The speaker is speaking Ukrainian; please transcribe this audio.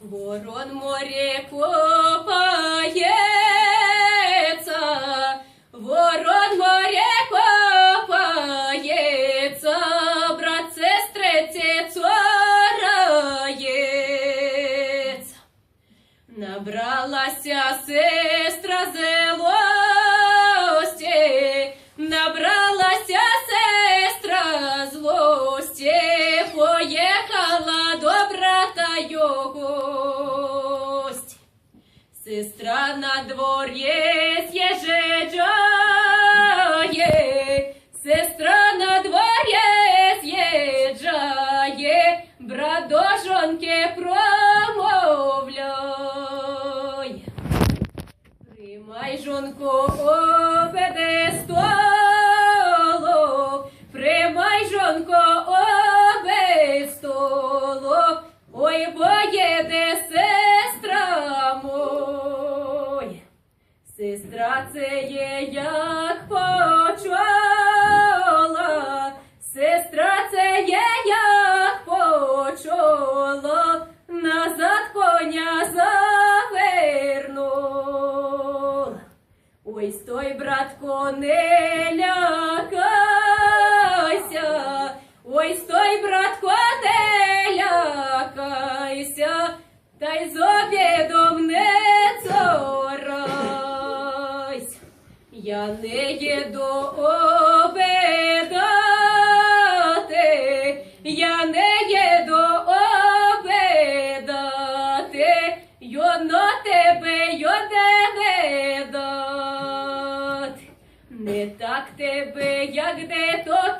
Ворон море копається, ворон море копається, брат сестриці цорається. Набралася сестра злості, брата його. Сестра на дворі з'їжджає, сестра на дворі з'їжджає, брат до жонки промовляє. Примай жонку обеде Сестра є як почола, сестра це є як почола, назад коня завернула. Ой, стой, братко, не лякайся, ой, стой, братко, не лякайся, та й з Я не є до обедати, я не є до обедати, йо на тебе йо не. Не так тебе, як де то